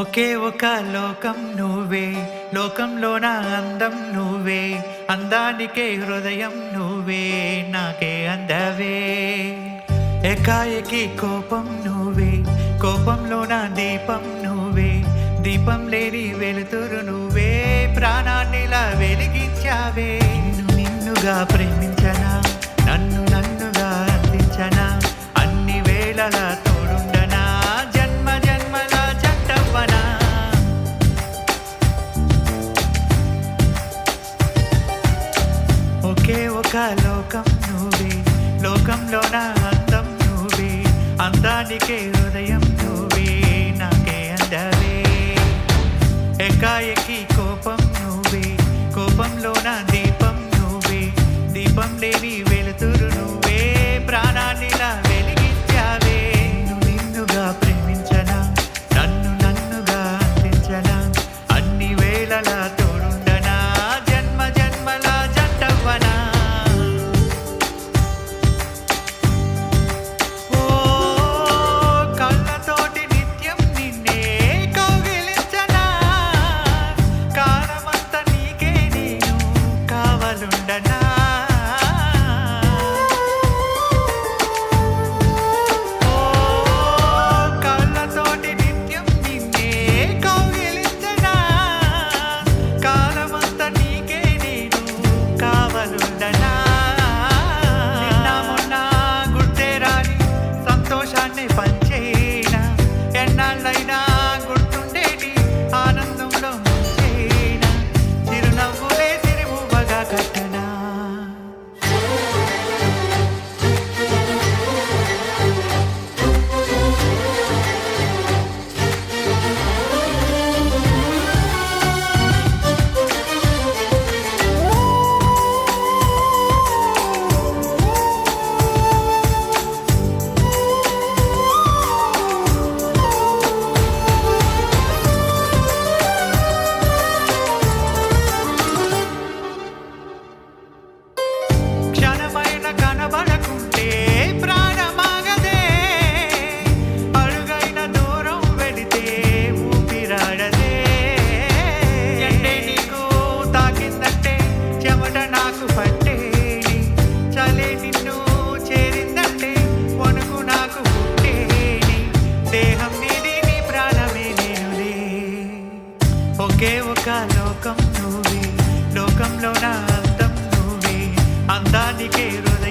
ఒకే ఒక లోకం నువ్వే లోకంలో నా అందం నువ్వే అందానికే హృదయం నువ్వే నాకే అందవే. ఏకాయకి కోపం నువ్వే కోపంలో నా దీపం నువ్వే దీపం లేని వెలుతురు నువ్వే ప్రాణాన్నిలా వెలిగించావే. నిన్ను నిన్నుగా ప్రేమించనా నన్ను నన్నుగా అందించనా అన్ని వేళలా ఒకే ఒక లోకం నువ్వే. లోకంలో నా అందం నువ్వే. అందానికే హృదయం నువ్వే. నాకే అందవే. ఎకాయకి కోపం నువ్వే. కోపంలో నా దీపం నువ్వే. దీపం లేని వే లోకం నువ్వే లోకంలో నా అందం నువ్వే. అందానికే హృదయం